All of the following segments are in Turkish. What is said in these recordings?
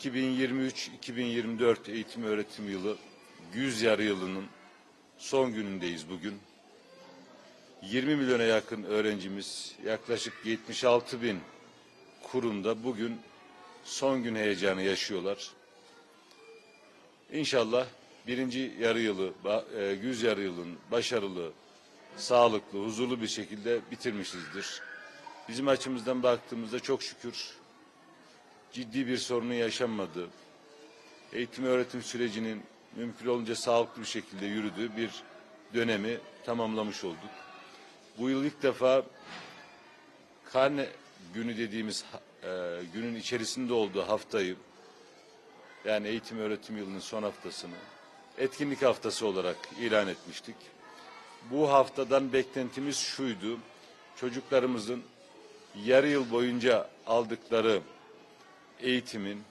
2023-2024 eğitim öğretim yılı güz yarı yılının son günündeyiz bugün. 20 milyona yakın öğrencimiz, yaklaşık 76 bin kurumda bugün son gün heyecanı yaşıyorlar. İnşallah birinci yarı yılı, e, güz yarı yılın başarılı, sağlıklı, huzurlu bir şekilde bitirmişizdir. Bizim açımızdan baktığımızda çok şükür ciddi bir sorunun yaşanmadığı, eğitim öğretim sürecinin mümkün olunca sağlıklı bir şekilde yürüdüğü bir dönemi tamamlamış olduk. Bu yıl ilk defa karne günü dediğimiz e, günün içerisinde olduğu haftayı yani eğitim öğretim yılının son haftasını etkinlik haftası olarak ilan etmiştik. Bu haftadan beklentimiz şuydu. Çocuklarımızın yarı yıl boyunca aldıkları eğitimin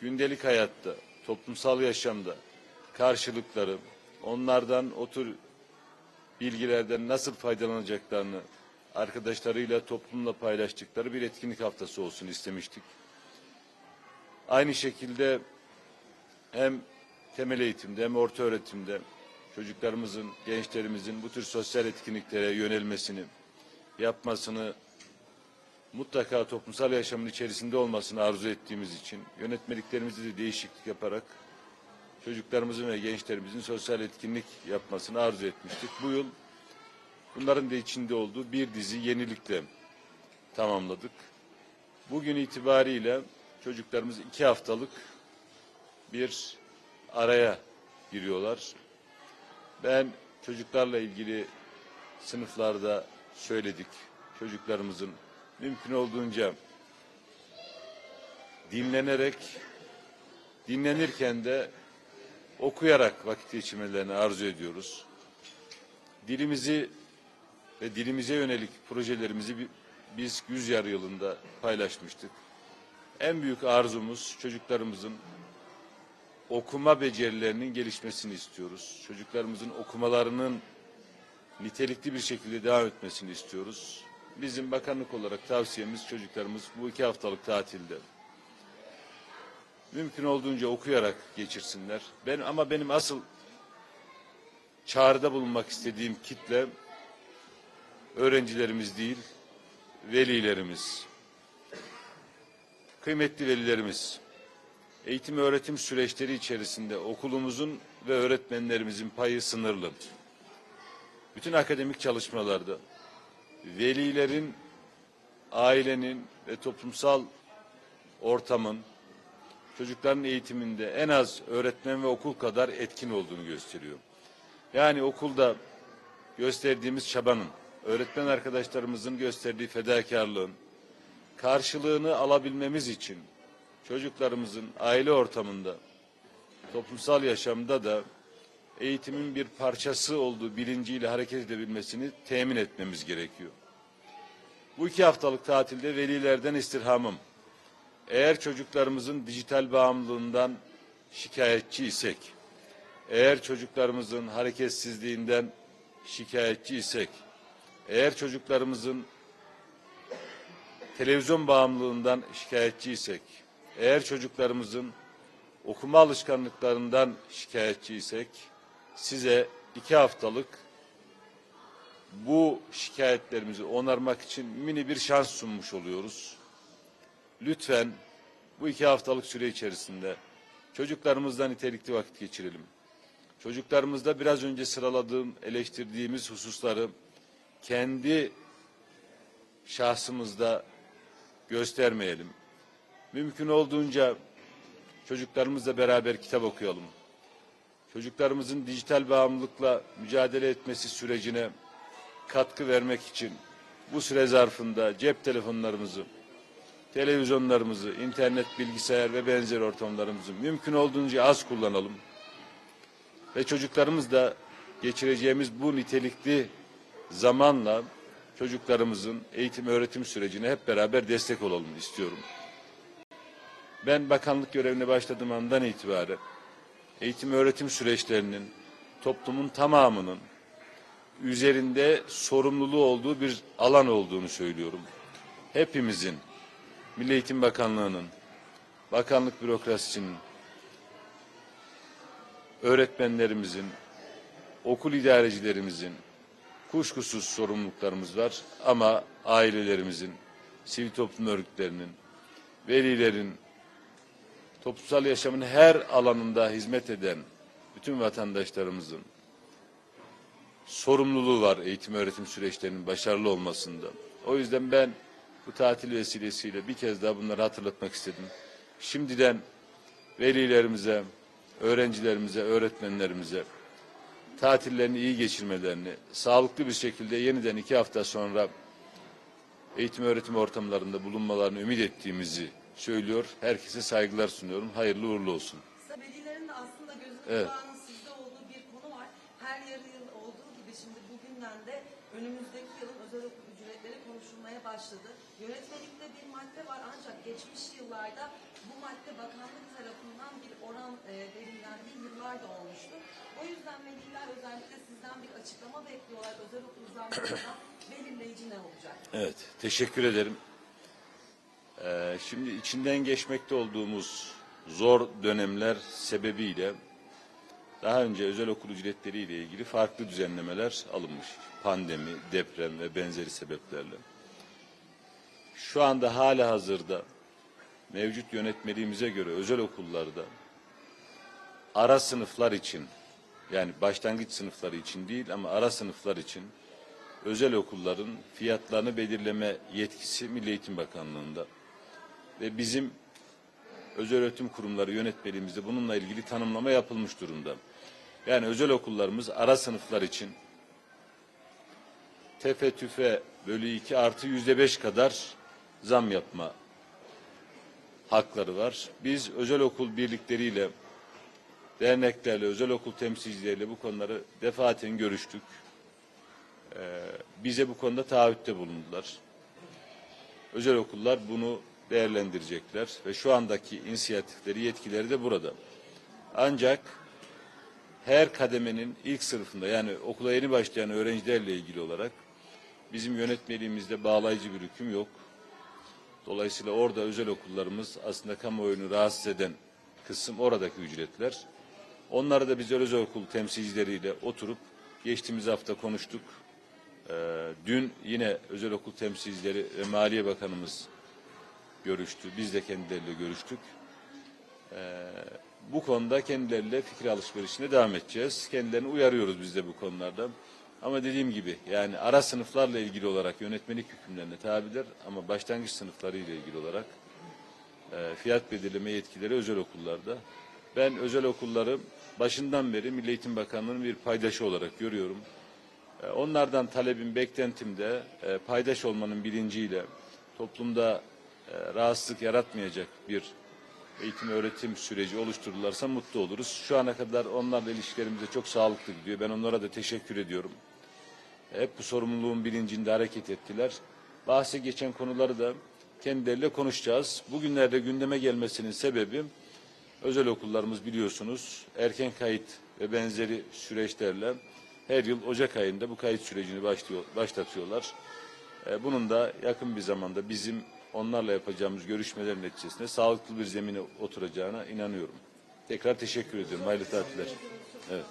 gündelik hayatta, toplumsal yaşamda karşılıkları, onlardan o tür bilgilerden nasıl faydalanacaklarını arkadaşlarıyla, toplumla paylaştıkları bir etkinlik haftası olsun istemiştik. Aynı şekilde hem temel eğitimde hem orta öğretimde çocuklarımızın, gençlerimizin bu tür sosyal etkinliklere yönelmesini, yapmasını, mutlaka toplumsal yaşamın içerisinde olmasını arzu ettiğimiz için yönetmeliklerimizde de değişiklik yaparak çocuklarımızın ve gençlerimizin sosyal etkinlik yapmasını arzu etmiştik. Bu yıl bunların da içinde olduğu bir dizi yenilikle tamamladık. Bugün itibariyle çocuklarımız iki haftalık bir araya giriyorlar. Ben çocuklarla ilgili sınıflarda söyledik. Çocuklarımızın mümkün olduğunca dinlenerek, dinlenirken de okuyarak vakit geçirmelerini arzu ediyoruz. Dilimizi ve dilimize yönelik projelerimizi bi- biz yüz yarı yılında paylaşmıştık. En büyük arzumuz çocuklarımızın okuma becerilerinin gelişmesini istiyoruz. Çocuklarımızın okumalarının nitelikli bir şekilde devam etmesini istiyoruz. Bizim bakanlık olarak tavsiyemiz çocuklarımız bu iki haftalık tatilde mümkün olduğunca okuyarak geçirsinler. Ben ama benim asıl çağrıda bulunmak istediğim kitle öğrencilerimiz değil, velilerimiz. Kıymetli velilerimiz, eğitim öğretim süreçleri içerisinde okulumuzun ve öğretmenlerimizin payı sınırlı. Bütün akademik çalışmalarda velilerin, ailenin ve toplumsal ortamın çocukların eğitiminde en az öğretmen ve okul kadar etkin olduğunu gösteriyor. Yani okulda gösterdiğimiz çabanın, öğretmen arkadaşlarımızın gösterdiği fedakarlığın karşılığını alabilmemiz için çocuklarımızın aile ortamında, toplumsal yaşamda da eğitimin bir parçası olduğu bilinciyle hareket edebilmesini temin etmemiz gerekiyor. Bu iki haftalık tatilde velilerden istirhamım. Eğer çocuklarımızın dijital bağımlılığından şikayetçi isek, eğer çocuklarımızın hareketsizliğinden şikayetçi isek, eğer çocuklarımızın televizyon bağımlılığından şikayetçi isek, eğer çocuklarımızın okuma alışkanlıklarından şikayetçi isek, size iki haftalık bu şikayetlerimizi onarmak için mini bir şans sunmuş oluyoruz. Lütfen bu iki haftalık süre içerisinde çocuklarımızla nitelikli vakit geçirelim. Çocuklarımızda biraz önce sıraladığım, eleştirdiğimiz hususları kendi şahsımızda göstermeyelim. Mümkün olduğunca çocuklarımızla beraber kitap okuyalım. Çocuklarımızın dijital bağımlılıkla mücadele etmesi sürecine katkı vermek için bu süre zarfında cep telefonlarımızı, televizyonlarımızı, internet, bilgisayar ve benzer ortamlarımızı mümkün olduğunca az kullanalım. Ve çocuklarımız da geçireceğimiz bu nitelikli zamanla çocuklarımızın eğitim öğretim sürecine hep beraber destek olalım istiyorum. Ben bakanlık görevine başladığım andan itibaren eğitim öğretim süreçlerinin toplumun tamamının üzerinde sorumluluğu olduğu bir alan olduğunu söylüyorum. Hepimizin, Milli Eğitim Bakanlığı'nın, bakanlık bürokrasisinin, öğretmenlerimizin, okul idarecilerimizin kuşkusuz sorumluluklarımız var ama ailelerimizin, sivil toplum örgütlerinin, velilerin, toplumsal yaşamın her alanında hizmet eden bütün vatandaşlarımızın sorumluluğu var eğitim öğretim süreçlerinin başarılı olmasında. O yüzden ben bu tatil vesilesiyle bir kez daha bunları hatırlatmak istedim. Şimdiden velilerimize, öğrencilerimize, öğretmenlerimize tatillerini iyi geçirmelerini, sağlıklı bir şekilde yeniden iki hafta sonra eğitim öğretim ortamlarında bulunmalarını ümit ettiğimizi söylüyor. Herkese saygılar sunuyorum. Hayırlı uğurlu olsun. Velilerin de aslında gözü Evet. kulağının sizde olduğu bir konu var. Her yarı yıl olduğu gibi şimdi bugünden de önümüzdeki yılın özel okul ücretleri konuşulmaya başladı. Yönetmelikte bir madde var ancak geçmiş yıllarda bu madde bakanlık tarafından bir oran e, belirlendiği yıllar da olmuştu. O yüzden veliler özellikle sizden bir açıklama bekliyorlar. Özel okul zamlarında belirleyici ne olacak? Evet, teşekkür ederim. Ee, şimdi içinden geçmekte olduğumuz zor dönemler sebebiyle daha önce özel okul ücretleriyle ilgili farklı düzenlemeler alınmış. Pandemi, deprem ve benzeri sebeplerle. Şu anda hala hazırda mevcut yönetmeliğimize göre özel okullarda ara sınıflar için yani başlangıç sınıfları için değil ama ara sınıflar için özel okulların fiyatlarını belirleme yetkisi Milli Eğitim Bakanlığı'nda ve bizim özel öğretim kurumları yönetmeliğimizde bununla ilgili tanımlama yapılmış durumda. Yani özel okullarımız ara sınıflar için tefe tüfe bölü 2 artı yüzde beş kadar zam yapma hakları var. Biz özel okul birlikleriyle, derneklerle, özel okul temsilcileriyle bu konuları defaten görüştük. Ee, bize bu konuda taahhütte bulundular. Özel okullar bunu değerlendirecekler ve şu andaki inisiyatifleri, yetkileri de burada. Ancak her kademenin ilk sınıfında yani okula yeni başlayan öğrencilerle ilgili olarak bizim yönetmeliğimizde bağlayıcı bir hüküm yok. Dolayısıyla orada özel okullarımız aslında kamuoyunu rahatsız eden kısım oradaki ücretler. Onları da biz özel okul temsilcileriyle oturup geçtiğimiz hafta konuştuk. Ee, dün yine özel okul temsilcileri ve Maliye Bakanımız görüştü. Biz de kendileriyle görüştük. Ee, bu konuda kendileriyle fikir alışverişine devam edeceğiz. Kendilerini uyarıyoruz biz de bu konularda. Ama dediğim gibi yani ara sınıflarla ilgili olarak yönetmelik hükümlerine tabidir ama başlangıç sınıfları ile ilgili olarak e, fiyat belirleme yetkileri özel okullarda. Ben özel okulları başından beri Milli Eğitim Bakanlığı'nın bir paydaşı olarak görüyorum. E, Onlardan talebim, beklentim de e, paydaş olmanın bilinciyle toplumda e, rahatsızlık yaratmayacak bir eğitim öğretim süreci oluştururlarsa mutlu oluruz. Şu ana kadar onlarla ilişkilerimiz de çok sağlıklı gidiyor. Ben onlara da teşekkür ediyorum. Hep bu sorumluluğun bilincinde hareket ettiler. Bahse geçen konuları da kendileriyle konuşacağız. Bugünlerde gündeme gelmesinin sebebi özel okullarımız biliyorsunuz erken kayıt ve benzeri süreçlerle her yıl Ocak ayında bu kayıt sürecini başlıyor, başlatıyorlar. E, Bunun da yakın bir zamanda bizim onlarla yapacağımız görüşmelerin neticesinde sağlıklı bir zemine oturacağına inanıyorum. Tekrar teşekkür ediyorum. Hayırlı tatiller. Evet.